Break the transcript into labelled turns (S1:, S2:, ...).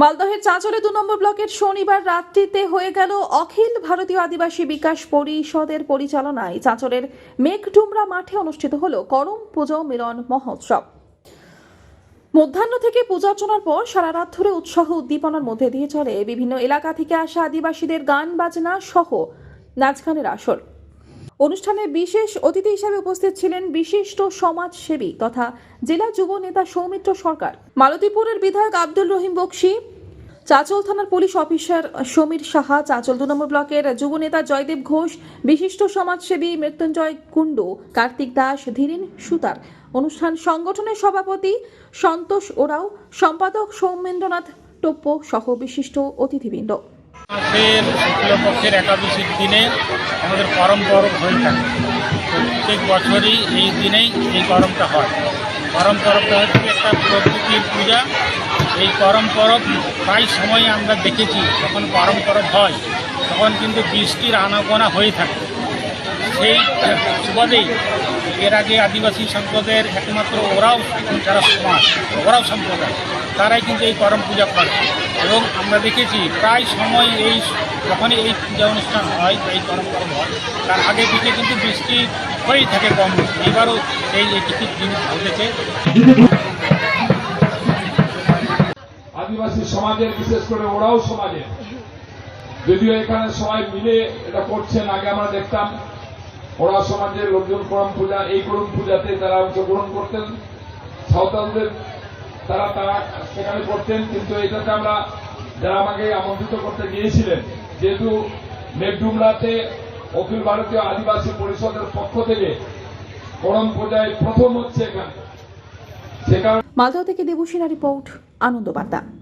S1: মালদহের চাঁচলে দু নম্বর ব্লকের শনিবার রাত্রিতে হয়ে গেল অখিল ভারতীয় আদিবাসী বিকাশ পরিষদের পরিচালনায় চাঁচলের মেঘডুমরা মাঠে অনুষ্ঠিত হল করম পুজো মিলন মহোৎসব মধ্যাহ্ন থেকে পূজা অর্চনার পর সারা রাত ধরে উৎসাহ উদ্দীপনার মধ্যে দিয়ে চলে বিভিন্ন এলাকা থেকে আসা আদিবাসীদের গান বাজনা সহ নাচ গানের আসর অনুষ্ঠানে বিশেষ অতিথি হিসেবে উপস্থিত ছিলেন বিশিষ্ট সমাজসেবী তথা জেলা যুব নেতা সৌমিত্র সরকার মালতীপুরের বিধায়ক আব্দুল রহিম বক্সি চাঁচল থানার পুলিশ অফিসার সমীর সাহা চাঁচল দু নম্বর ব্লকের যুব নেতা জয়দেব ঘোষ বিশিষ্ট সমাজসেবী মৃত্যুঞ্জয় কুণ্ডু কার্তিক দাস ধীরেন সুতার অনুষ্ঠান সংগঠনের সভাপতি সন্তোষ ওরাও সম্পাদক সৌমেন্দ্রনাথ টোপ্প সহ বিশিষ্ট অতিথিবৃন্দ
S2: মাসের শুক্লপক্ষের একাদশীর দিনে আমাদের পরম পরব হয়ে থাকে প্রত্যেক বছরই এই দিনেই এই করমটা হয় করম পরবটা হচ্ছে একটা প্রকৃতির পূজা এই করম পরব প্রায় সময় আমরা দেখেছি যখন করম পরব হয় তখন কিন্তু বৃষ্টির আনাগোনা হয়ে থাকে সেই সুবাদেই এর আগে আদিবাসী সম্প্রদায়ের একমাত্র ওরাও যারা সমাজ ওরাও সম্প্রদায় তারাই কিন্তু এই করম পূজা করে এবং আমরা দেখেছি প্রায় সময় এই যখনই এই পূজা অনুষ্ঠান হয় এই করম করম হয় তার আগে দিকে কিন্তু বৃষ্টি হয়েই থাকে কম এবারও সেই একটি জিনিস ঘটেছে আদিবাসী সমাজের বিশেষ করে ওরাও সমাজের যদিও এখানে সবাই মিলে এটা করছেন আগে আমরা দেখতাম ওরা সমাজের লোকজন করম পূজা এই করম পূজাতে তারা অংশগ্রহণ করতেন সাঁওতালদের তারা তা সেখানে করতেন কিন্তু এটাতে আমরা যারা আমাকে আমন্ত্রিত করতে গিয়েছিলেন যেহেতু মেঘডুমরাতে অখিল ভারতীয় আদিবাসী পরিষদের পক্ষ থেকে করম পর্যায়ে প্রথম হচ্ছে এখানে
S1: সে কারণে মালদহ থেকে দেবশিনা রিপোর্ট আনন্দ বার্তা